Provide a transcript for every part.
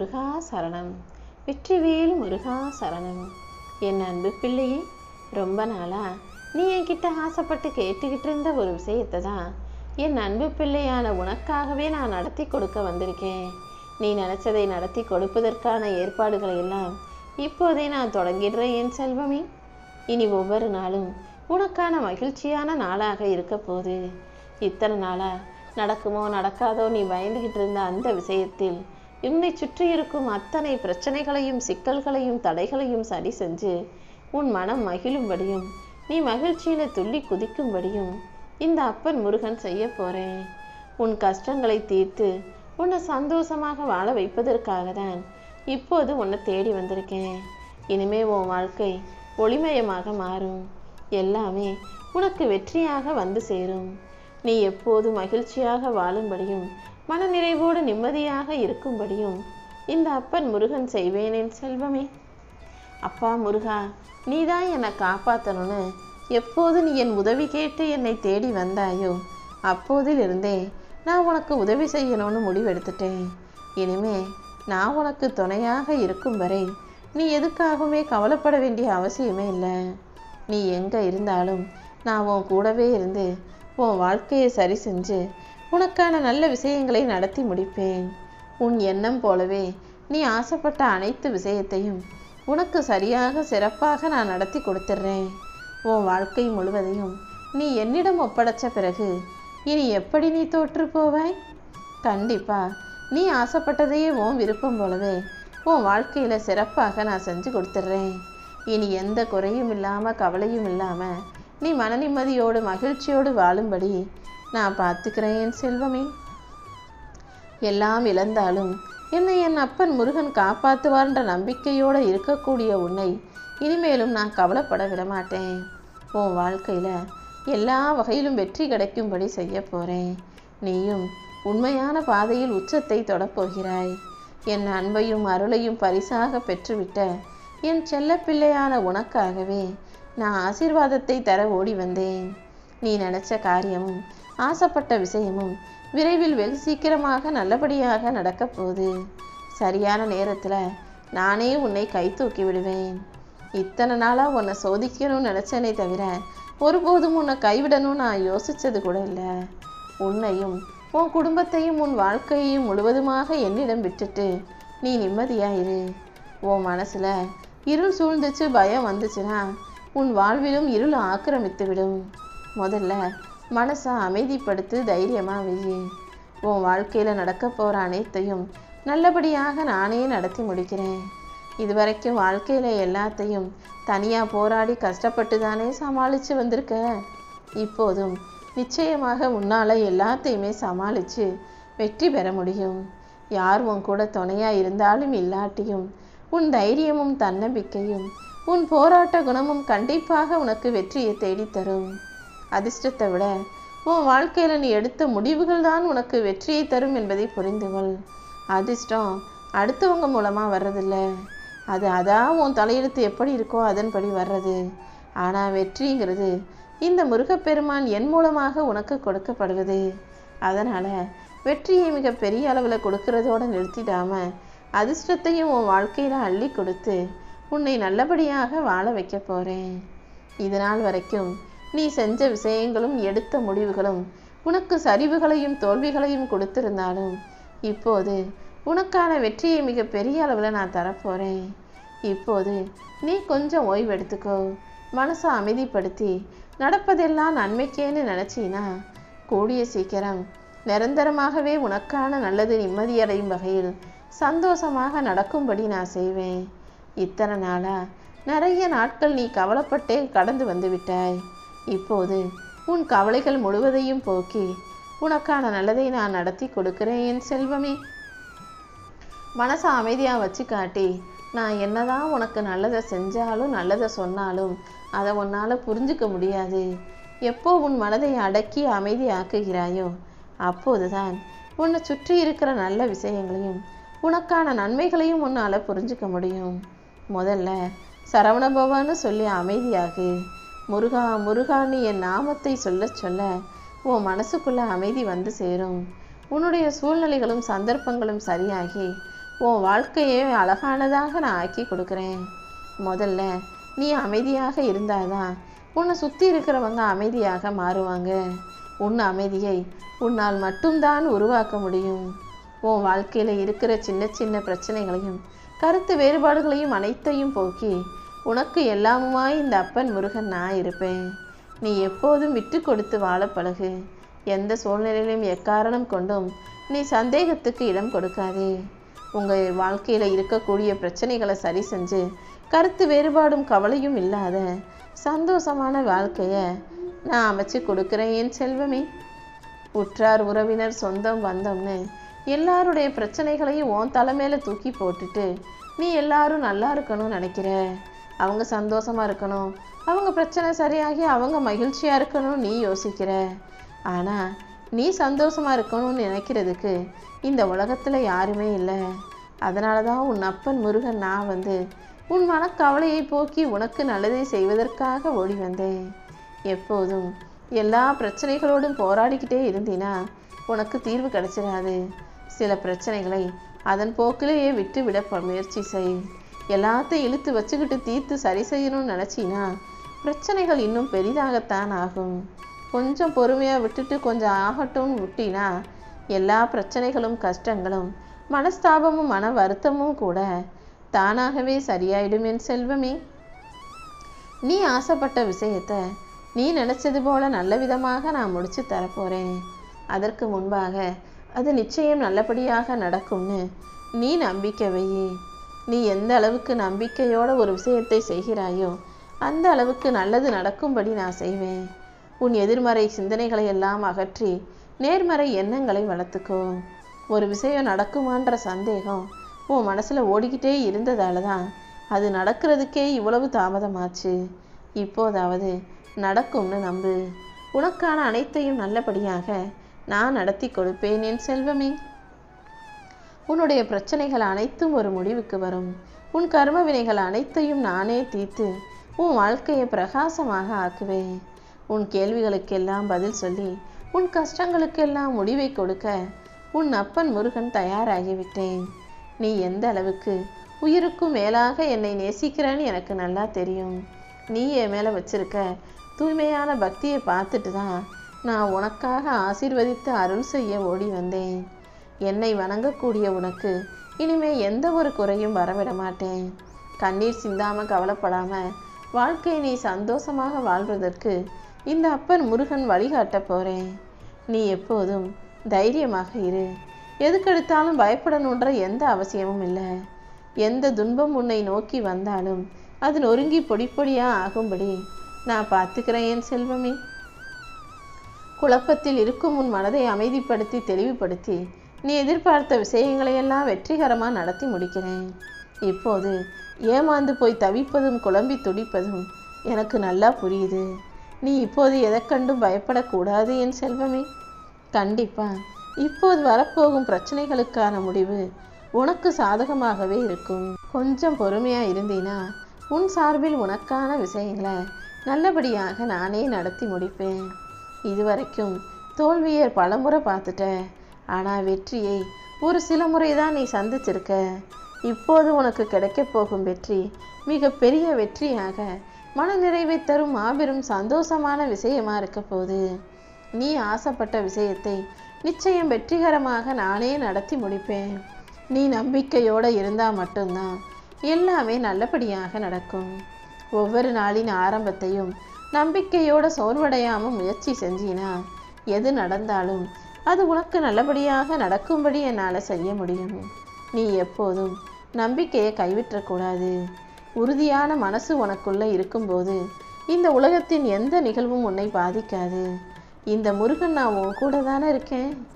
முருகா சரணம். வெற்றிவேல் முருகா சரணம். என் அன்பு பிள்ளையே ரொம்ப நாளா நீ என்கிட்ட ஆசைப்பட்டு கேட்டுக்கிட்டு இருந்த ஒரு விஷயத்தை தான் என் அன்பு பிள்ளையான உனக்காகவே நான் நடத்தி கொடுக்க வந்திருக்கேன். நீ நினச்சதை நடத்தி கொடுப்பதற்கான ஏற்பாடுகளை எல்லாம் இப்போதே நான் தொடங்கிடுறேன் என் செல்வமே. இனி ஒவ்வொரு நாளும் உனக்கான மகிழ்ச்சியான நாளாக இருக்க போகுது. இத்தனை நாளா நடக்குமோ நடக்காதோ நீ பயந்துகிட்டு இருந்த அந்த விஷயத்தில் உன்னை சுற்றி இருக்கும் அத்தனை பிரச்சனைகளையும் சிக்கல்களையும் தடைகளையும் சரி செஞ்சு உன் மனம் மகிழும்படியும் நீ மகிழ்ச்சியில துள்ளி குதிக்கும்படியும் இந்த அப்பன் முருகன் செய்ய போறேன். உன் கஷ்டங்களை தீர்த்து உன்னை சந்தோஷமாக வாழ வைப்பதற்காக தான் இப்போது உன்னை தேடி வந்திருக்கேன். இனிமே உன் வாழ்க்கை ஒளிமயமாக மாறும். எல்லாமே உனக்கு வெற்றியாக வந்து சேரும். நீ எப்போது மகிழ்ச்சியாக வாழும்படியும் மனநிறைவோடு நிம்மதியாக இருக்கும்படியும் இந்த அப்பன் முருகன் செய்வேனேன் செல்வமே. அப்பா முருகா நீதான் என்னை காப்பாற்றணும்னு எப்போது நீ என் உதவி கேட்டு என்னை தேடி வந்தாயோ அப்போதிலிருந்தே நான் உனக்கு உதவி செய்யணும்னு முடிவெடுத்துட்டேன். இனிமே நான் உனக்கு துணையாக இருக்கும் வரை நீ எதுக்காகவுமே கவலைப்பட வேண்டிய அவசியமே இல்லை. நீ எங்கே இருந்தாலும் நான் உன் கூடவே இருந்து உன் வாழ்க்கையை சரி செஞ்சு உனக்கான நல்ல விஷயங்களை நடத்தி முடிப்பேன். உன் எண்ணம் போலவே நீ ஆசைப்பட்ட அனைத்து விஷயத்தையும் உனக்கு சரியாக சிறப்பாக நான் நடத்தி கொடுத்துட்றேன். உன் வாழ்க்கை முழுவதையும் நீ என்னிடம் ஒப்படைச்ச பிறகு இனி எப்படி நீ தோற்று போவாய்? கண்டிப்பா நீ ஆசைப்பட்டதையே உன் விருப்பம் போலவே உன் வாழ்க்கையில் சிறப்பாக நான் செஞ்சு கொடுத்துட்றேன். இனி எந்த குறையும் இல்லாமல் கவலையும் இல்லாமல் நீ மன நிம்மதியோடு மகிழ்ச்சியோடு வாழும்படி நான் பார்த்துக்கிறேன் என் செல்வமே. எல்லாம் இழந்தாலும் என்னை என் அப்பன் முருகன் காப்பாற்றுவார்ன்ற நம்பிக்கையோடு இருக்கக்கூடிய உன்னை இனிமேலும் நான் கவலைப்பட விட மாட்டேன். உன் வாழ்க்கையில் எல்லா வகையிலும் வெற்றி கிடைக்கும்படி செய்ய போகிறேன் நீயும் உண்மையான பாதையில் உச்சத்தை தொடப்போகிறாய் என் அன்பையும் அருளையும் பரிசாக பெற்றுவிட்ட என் செல்லப்பிள்ளையான உனக்காகவே நான் ஆசீர்வாதத்தை தர ஓடி வந்தேன். நீ நினச்ச காரியமும் ஆசைப்பட்ட விஷயமும் விரைவில் வெகு சீக்கிரமாக நல்லபடியாக நடக்கப் போகுது. சரியான நேரத்தில் நானே உன்னை கை தூக்கி விடுவேன். இத்தனை நாளாக உன்னை சோதிக்கணும்னு நினச்சேனே தவிர ஒருபோதும் உன்னை கைவிடணும்னு நான் யோசித்தது கூட இல்லை. உன்னையும் உன் குடும்பத்தையும் உன் வாழ்க்கையையும் முழுவதுமாக என்னிடம் விட்டுட்டு நீ நிம்மதியாயிரு உன் மனசில் இருள் சூழ்ந்துச்சு பயம் வந்துச்சுன்னா உன் வாழ்விலும் இருள் ஆக்கிரமித்து விடும் முதல்ல மனசை அமைதிப்படுத்து தைரியமாக வெயி உன் வாழ்க்கையில் நடக்க போகிற அனைத்தையும் நல்லபடியாக நானே நடத்தி முடிக்கிறேன். இதுவரைக்கும் வாழ்க்கையில் எல்லாத்தையும் தனியாக போராடி கஷ்டப்பட்டு தானே சமாளித்து வந்திருக்க? இப்போதும் நிச்சயமாக உன்னால் எல்லாத்தையுமே சமாளித்து வெற்றி பெற முடியும். யார் உன் கூட துணையாக இருந்தாலும் இல்லாட்டியும் உன் தைரியமும் தன்னம்பிக்கையும் உன் போராட்ட குணமும் கண்டிப்பாக உனக்கு வெற்றியை தேடித்தரும். அதிர்ஷ்டத்தை விட உன் வாழ்க்கையில் நீ எடுத்த முடிவுகள் தான் உனக்கு வெற்றியை தரும் என்பதை புரிந்து கொள் அதிர்ஷ்டம் அடுத்தவங்க மூலமாக வர்றதில்ல. அது அதான் உன் தலையெழுத்து எப்படி இருக்கோ அதன்படி வர்றது. ஆனால் வெற்றிங்கிறது இந்த முருகப்பெருமான் என் மூலமாக உனக்கு கொடுக்கப்படுவது. அதனால் வெற்றியை மிக பெரிய அளவில் கொடுக்கறதோடு நிறுத்திடாமல் அதிர்ஷ்டத்தையும் உன் வாழ்க்கையில் அள்ளி கொடுத்து உன்னை நல்லபடியாக வாழ வைக்க போகிறேன் இது நாள் வரைக்கும் நீ செஞ்ச விஷயங்களும் எடுத்த முடிவுகளும் உனக்கு சரிவுகளையும் தோல்விகளையும் கொடுத்திருந்தாலும் இப்போது உனக்கான வெற்றியை மிக பெரிய அளவில் நான் தரப்போறேன். இப்போது நீ கொஞ்சம் ஓய்வெடுத்துக்கோ. மனசை அமைதிப்படுத்தி நடப்பதெல்லாம் நன்மைக்கேன்னு நினச்சினா கூடிய சீக்கிரம் நிரந்தரமாகவே உனக்கான நல்லது நிம்மதியடையும் வகையில் சந்தோஷமாக நடக்கும்படி நான் செய்வேன். இத்தனை நாளா நிறைய நாட்கள் நீ கவலைப்பட்டே கடந்து வந்து விட்டாய். இப்போது உன் கவலைகள் முழுவதையும் போக்கி உனக்கான நல்லதை நான் நடத்தி கொடுக்கிறேன் என் செல்வமே. மனசை அமைதியாக வச்சு காட்டி நான் என்னதான் உனக்கு நல்லதை செஞ்சாலும் நல்லதை சொன்னாலும் அதை உன்னால் புரிஞ்சுக்க முடியாது. எப்போ உன் மனதை அடக்கி அமைதியாக்குகிறாயோ அப்போதுதான் உன்னை சுற்றி இருக்கிற நல்ல விஷயங்களையும் உனக்கான நன்மைகளையும் உன்னால் புரிஞ்சுக்க முடியும். முதல்ல சரவணபவான்னு சொல்லி அமைதியாகு. முருகா முருகான்னு என் நாமத்தை சொல்ல சொல்ல உன் மனசுக்குள்ள அமைதி வந்து சேரும். உன்னுடைய சூழ்நிலைகளும் சந்தர்ப்பங்களும் சரியாகி உன் வாழ்க்கையை அழகானதாக நான் ஆக்கி கொடுக்குறேன். முதல்ல நீ அமைதியாக இருந்தாதான் உன்னை சுற்றி இருக்கிறவங்க அமைதியாக மாறுவாங்க. உன் அமைதியை உன்னால் மட்டும்தான் உருவாக்க முடியும். உன் வாழ்க்கையில் இருக்கிற சின்ன சின்ன பிரச்சனைகளையும் கருத்து வேறுபாடுகளையும் அனைத்தையும் போக்கி உனக்கு எல்லாமுமாய் இந்த அப்பன் முருகன் நான் இருப்பேன். நீ எப்போதும் விட்டு கொடுத்து வாழ பழகு. எந்த சூழ்நிலையிலும் எக்காரணம் கொண்டும் நீ சந்தேகத்துக்கு இடம் கொடுக்காதே. உங்கள் வாழ்க்கையில் இருக்கக்கூடிய பிரச்சனைகளை சரி செஞ்சு கருத்து வேறுபாடும் கவலையும் இல்லாத சந்தோஷமான வாழ்க்கையை நான் அமைச்சு கொடுக்குறேன் என் செல்வமே. உற்றார் உறவினர் சொந்தம் வந்தோம்னு எல்லாருடைய பிரச்சனைகளையும் உன் தலைமையில் தூக்கி போட்டுட்டு நீ எல்லாரும் நல்லா இருக்கணும்னு நினைக்கிற. அவங்க சந்தோஷமா இருக்கணும். அவங்க பிரச்சனை சரியாகி அவங்க மகிழ்ச்சியாக இருக்கணும்னு நீ யோசிக்கிற. ஆனால் நீ சந்தோஷமாக இருக்கணும்னு நினைக்கிறதுக்கு இந்த உலகத்தில் யாருமே இல்லை. அதனால தான் உன் அப்பன் முருகன் நான் வந்து உன் மனக்கவலையை போக்கி உனக்கு நல்லதை செய்வதற்காக ஓடி வந்தேன். எப்போதும் எல்லா பிரச்சனைகளோடும் போராடிக்கிட்டே இருந்தினா உனக்கு தீர்வு கிடைச்சிடாது சில பிரச்சனைகளை அதன் போக்கிலேயே விட்டு விட முயற்சி செய். எல்லாத்தையும் இழுத்து வச்சுக்கிட்டு தீர்த்து சரி செய்யணும்னு நினச்சினா பிரச்சனைகள் இன்னும் பெரிதாகத்தான் ஆகும். கொஞ்சம் பொறுமையாக விட்டுட்டு கொஞ்சம் ஆகட்டும்னு விட்டினா எல்லா பிரச்சனைகளும் கஷ்டங்களும் மனஸ்தாபமும் மன வருத்தமும் கூட தானாகவே சரியாயிடும் என் செல்வமே. நீ ஆசைப்பட்ட விஷயத்த நீ நினச்சது போல நல்ல விதமாக நான் முடிச்சு தரப்போகிறேன் அதற்கு முன்பாக அது நிச்சயம் நல்லபடியாக நடக்கும்னு நீ நம்பிக்கை வையே. நீ எந்த அளவுக்கு நம்பிக்கையோட ஒரு விஷயத்தை செய்கிறாயோ அந்த அளவுக்கு நல்லது நடக்கும்படி நான் செய்வேன். உன் எதிர்மறை சிந்தனைகளை எல்லாம் அகற்றி நேர்மறை எண்ணங்களை வளர்த்துக்கோ. ஒரு விஷயம் நடக்குமான்ற சந்தேகம் உன் மனசில் ஓடிக்கிட்டே இருந்ததால தான் அது நடக்கிறதுக்கே இவ்வளவு தாமதமாச்சு. இப்போதாவது நடக்கும்னு நம்பு. உனக்கான அனைத்தையும் நல்லபடியாக நான் நடத்தி கொடுப்பேன் என் செல்வமே. உன்னுடைய பிரச்சனைகள் அனைத்தும் ஒரு முடிவுக்கு வரும். உன் கர்ம வினைகள் அனைத்தையும் நானே தீர்த்து உன் வாழ்க்கையை பிரகாசமாக ஆக்குவேன். உன் கேள்விகளுக்கெல்லாம் பதில் சொல்லி உன் கஷ்டங்களுக்கெல்லாம் முடிவை கொடுக்க உன் அப்பன் முருகன் தயாராகிவிட்டேன். நீ எந்த அளவுக்கு உயிருக்கும் மேலாக என்னை நேசிக்கிறேன்னு எனக்கு நல்லா தெரியும். நீ என் மேலே வச்சிருக்க தூய்மையான பக்தியை பார்த்துட்டு தான் நான் உனக்காக ஆசிர்வதித்து அருள் செய்ய ஓடி வந்தேன். என்னை வணங்கக்கூடிய உனக்கு இனிமே எந்த ஒரு குறையும் வரவிட மாட்டேன். கண்ணீர் சிந்தாம கவலைப்படாம வாழ்க்கையை நீ சந்தோஷமாக வாழ்வதற்கு இந்த அப்பன் முருகன் வழிகாட்ட போறேன். நீ எப்போதும் தைரியமாக இரு. எதுக்கெடுத்தாலும் பயப்படணுன்ற எந்த அவசியமும் இல்லை. எந்த துன்பம் உன்னை நோக்கி வந்தாலும் அது நொறுங்கி பொடி பொடியா ஆகும்படி நான் பார்த்துக்கிறேன் என் செல்வமே. குழப்பத்தில் இருக்கும் உன் மனதை அமைதிப்படுத்தி தெளிவுபடுத்தி நீ எதிர்பார்த்த விஷயங்களையெல்லாம் வெற்றிகரமாக நடத்தி முடிக்கிறேன். இப்போது ஏமாந்து போய் தவிப்பதும் குழம்பி துடிப்பதும் எனக்கு நல்லா புரியுது. நீ இப்போது எதைக்கண்டும் பயப்படக்கூடாது என் செல்வமே. கண்டிப்பா இப்போது வரப்போகும் பிரச்சனைகளுக்கான முடிவு உனக்கு சாதகமாகவே இருக்கும். கொஞ்சம் பொறுமையாக இருந்தீனா உன் சார்பில் உனக்கான விஷயங்களை நல்லபடியாக நானே நடத்தி முடிப்பேன். இதுவரைக்கும் தோல்வியை பலமுறை பார்த்துட்டேன். ஆனால் வெற்றியை ஒரு சில முறை தான் நீ சந்திச்சிருக்க. இப்போது உனக்கு கிடைக்கப் போகும் வெற்றி மிக பெரிய வெற்றியாக மனநிறைவை தரும் மாபெரும் சந்தோஷமான விஷயமா இருக்க போகுது. நீ ஆசைப்பட்ட விஷயத்தை நிச்சயம் வெற்றிகரமாக நானே நடத்தி முடிப்பேன். நீ நம்பிக்கையோட இருந்தால் மட்டும்தான் எல்லாமே நல்லபடியாக நடக்கும். ஒவ்வொரு நாளின் ஆரம்பத்தையும் நம்பிக்கையோட சோர்வடையாமல் முயற்சி செஞ்சினா எது நடந்தாலும் அது உனக்கு நல்லபடியாக நடக்கும்படி என்னால் செய்ய முடியும். நீ எப்போதும் நம்பிக்கையை கைவிற்றக்கூடாது உறுதியான மனசு உனக்குள்ளே இருக்கும்போது இந்த உலகத்தின் எந்த நிகழ்வும் உன்னை பாதிக்காது. இந்த முருகன் நான் உன் கூட தானே இருக்கேன்.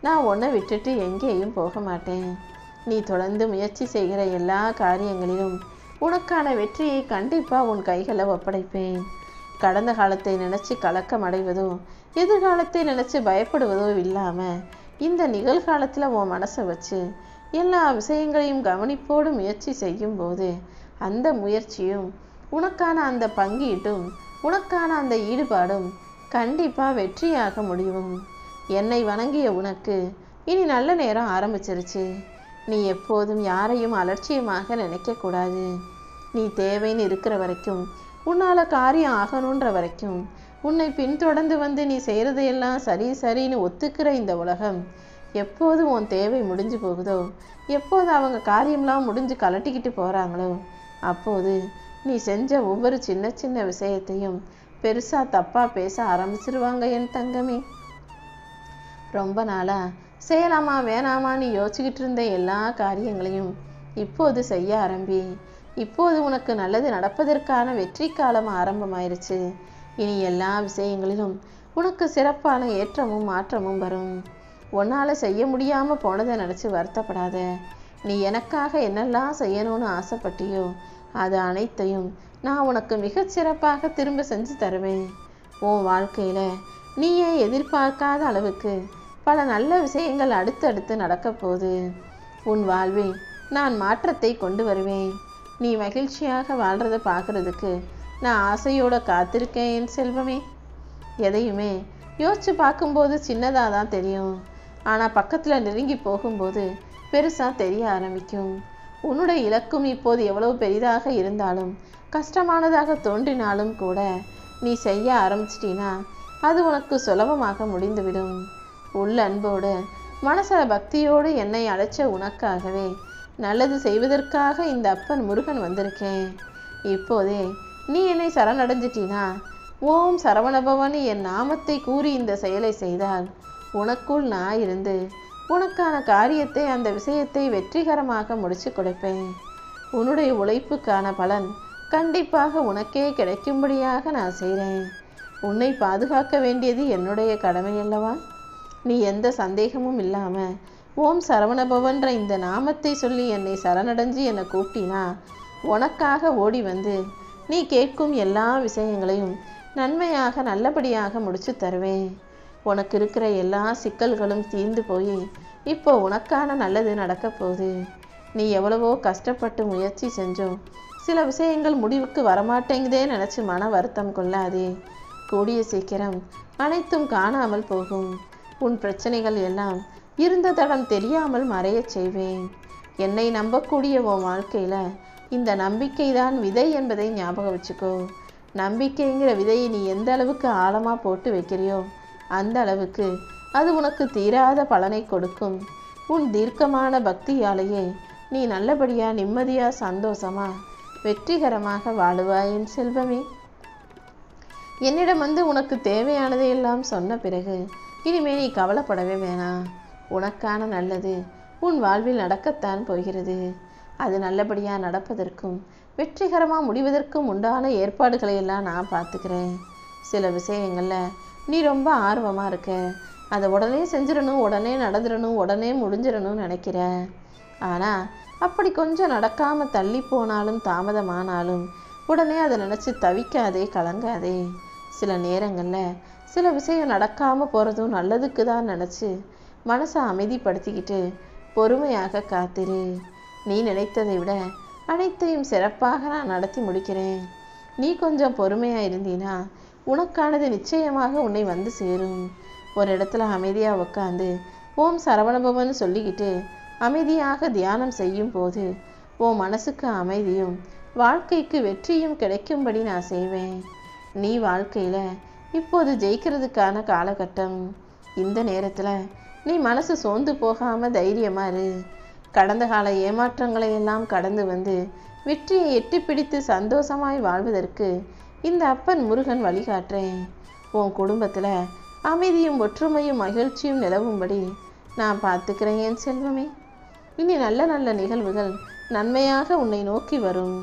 நான் உன்னை விட்டுட்டு எங்கேயும் போக மாட்டேன். நீ தொடர்ந்து முயற்சி செய்கிற எல்லா காரியங்களிலும் உனக்கான வெற்றியை கண்டிப்பாக உன் கைகளை ஒப்படைப்பேன். கடந்த காலத்தை நினைச்சு கலக்கம் அடைவதோ எதிர்காலத்தை நினைச்சு பயப்படுவதோ இல்லாம இந்த நிகழ்காலத்துல உன் மனசை வச்சு எல்லா விஷயங்களையும் கவனிப்போடு முயற்சி செய்யும் போது அந்த முயற்சியும் உனக்கான அந்த பங்கீட்டும் உனக்கான அந்த ஈடுபாடும் கண்டிப்பா வெற்றியாக முடியும். என்னை வணங்கிய உனக்கு இனி நல்ல நேரம் ஆரம்பிச்சிருச்சு. நீ எப்போதும் யாரையும் அலட்சியமாக நினைக்கக்கூடாது நீ தேவைன்னு இருக்கிற வரைக்கும் உன்னால் காரியம் ஆகணுன்ற வரைக்கும் உன்னை பின்தொடர்ந்து வந்து நீ செய்கிறதையெல்லாம் சரி சரின்னு ஒத்துக்கிற இந்த உலகம் எப்போது உன் தேவை முடிஞ்சு போகுதோ? எப்போது அவங்க காரியம்லாம் முடிஞ்சு கலட்டிக்கிட்டு போகிறாங்களோ அப்போது நீ செஞ்ச ஒவ்வொரு சின்ன சின்ன விஷயத்தையும் பெருசாக தப்பாக பேச ஆரம்பிச்சிருவாங்க என் தங்கமே. ரொம்ப நாளா செய்யலாமா வேணாமான்னு யோசிச்சுக்கிட்டு இருந்த எல்லா காரியங்களையும் இப்போது செய்ய ஆரம்பி. இப்போது உனக்கு நல்லது நடப்பதற்கான வெற்றி காலம் ஆரம்பமாயிருச்சு. இனி எல்லா விஷயங்களிலும் உனக்கு சிறப்பான ஏற்றமும் மாற்றமும் வரும். உன்னால் செய்ய முடியாமல் போனதை நினச்சி வருத்தப்படாத. நீ எனக்காக என்னெல்லாம் செய்யணும்னு ஆசைப்பட்டியோ அது அனைத்தையும் நான் உனக்கு மிகச் சிறப்பாக திரும்ப செஞ்சு தருவேன். உன் வாழ்க்கையில் நீயே எதிர்பார்க்காத அளவுக்கு பல நல்ல விஷயங்கள் அடுத்தடுத்து நடக்கப் போகுது. உன் வாழ்வில் நான் மாற்றத்தை கொண்டு வருவேன். நீ மகிழ்ச்சியாக வாழ்கிறத பார்க்குறதுக்கு நான் ஆசையோட காத்திருக்கேன் என் செல்வமே. எதையுமே யோசிச்சு பார்க்கும்போது சின்னதாக தான் தெரியும். ஆனால் பக்கத்தில் நெருங்கி போகும்போது பெருசாக தெரிய ஆரம்பிக்கும். உன்னுடைய இலக்கும் இப்போது எவ்வளவு பெரிதாக இருந்தாலும் கஷ்டமானதாக தோன்றினாலும் கூட நீ செய்ய ஆரம்பிச்சிட்டினா அது உனக்கு சுலபமாக முடிந்துவிடும். உள்ள அன்போடு மனசில் பக்தியோடு என்னை அழைச்ச உனக்காகவே நல்லது செய்வதற்காக இந்த அப்பன் முருகன் வந்திருக்கேன். இப்போதே நீ என்னை சரணடைஞ்சிட்டினா? ஓம் சரவணபவன் என் நாமத்தை கூறி இந்த செயலை செய்தால் உனக்குள் நான் இருந்து உனக்கான காரியத்தை அந்த விஷயத்தை வெற்றிகரமாக முடிச்சு கொடுப்பேன். உன்னுடைய உழைப்புக்கான பலன் கண்டிப்பாக உனக்கே கிடைக்கும்படியாக நான் செய்கிறேன். உன்னை பாதுகாக்க வேண்டியது என்னுடைய கடமை அல்லவா? நீ எந்த சந்தேகமும் இல்லாமல் ஓம் சரவணபவன்ற இந்த நாமத்தை சொல்லி என்னை சரணடைஞ்சு என்னை கூப்பிட்டினா உனக்காக ஓடி வந்து நீ கேட்கும் எல்லா விஷயங்களையும் நன்மையாக நல்லபடியாக முடிச்சு தருவேன். உனக்கு இருக்கிற எல்லா சிக்கல்களும் தீர்ந்து போய் இப்போ உனக்கான நல்லது நடக்க போகுது. நீ எவ்வளவோ கஷ்டப்பட்டு முயற்சி செஞ்சோம் சில விஷயங்கள் முடிவுக்கு வரமாட்டேங்குதே நினச்சி மன வருத்தம் கொள்ளாதே. கூடிய சீக்கிரம் அனைத்தும் காணாமல் போகும். உன் பிரச்சனைகள் எல்லாம் இருந்த தடம் தெரியாமல் மறையச் செய்வேன். என்னை நம்பக்கூடிய உன் வாழ்க்கையில் இந்த நம்பிக்கை தான் விதை என்பதை ஞாபகம் வச்சுக்கோ. நம்பிக்கைங்கிற விதையை நீ எந்த அளவுக்கு ஆழமாக போட்டு வைக்கிறியோ அந்த அளவுக்கு அது உனக்கு தீராத பலனை கொடுக்கும். உன் தீர்க்கமான பக்தியாலேயே நீ நல்லபடியாக நிம்மதியாக சந்தோஷமா வெற்றிகரமாக வாழுவாயின் என் செல்வமே. என்னிடம் வந்து உனக்கு தேவையானதை எல்லாம் சொன்ன பிறகு இனிமே நீ கவலைப்படவே வேணாம். உனக்கான நல்லது உன் வாழ்வில் நடக்கத்தான் போகிறது. அது நல்லபடியாக நடப்பதற்கும் வெற்றிகரமாக முடிவதற்கும் உண்டான ஏற்பாடுகளை எல்லாம் நான் பார்த்துக்கிறேன். சில விஷயங்களில் நீ ரொம்ப ஆர்வமாக இருக்க. அதை உடனே செஞ்சிடணும் உடனே நடந்துடணும் உடனே முடிஞ்சிடணும்னு நினைக்கிற. ஆனால் அப்படி கொஞ்சம் நடக்காமல் தள்ளி போனாலும் தாமதமானாலும் உடனே அதை நினச்சி தவிக்காதே கலங்காதே. சில நேரங்களில் சில விஷயம் நடக்காமல் போகிறதும் நல்லதுக்கு தான் நினச்சி மனசை அமைதிப்படுத்திக்கிட்டு பொறுமையாக காத்திரு. நீ நினைத்ததை விட அனைத்தையும் சிறப்பாக நான் நடத்தி முடிக்கிறேன். நீ கொஞ்சம் பொறுமையாக இருந்தீனா உனக்கானது நிச்சயமாக உன்னை வந்து சேரும். ஒரு இடத்துல அமைதியாக உட்காந்து ஓம் சரவணபவன் சொல்லிக்கிட்டு அமைதியாக தியானம் செய்யும் போது உன் மனசுக்கு அமைதியும் வாழ்க்கைக்கு வெற்றியும் கிடைக்கும்படி நான் செய்வேன். நீ வாழ்க்கையில் இப்போது ஜெயிக்கிறதுக்கான காலகட்டம். இந்த நேரத்தில் நீ மனசு சோர்ந்து போகாமல் தைரியமாக இரு. கடந்த கால ஏமாற்றங்களை எல்லாம் கடந்து வந்து வெற்றியை எட்டி பிடித்து சந்தோஷமாய் வாழ்வதற்கு இந்த அப்பன் முருகன் வழிகாட்டுறேன் உன் குடும்பத்தில் அமைதியும் ஒற்றுமையும் மகிழ்ச்சியும் நிலவும்படி நான் பார்த்துக்கிறேன் என் செல்வமே. இனி நல்ல நல்ல நிகழ்வுகள் நன்மையாக உன்னை நோக்கி வரும்.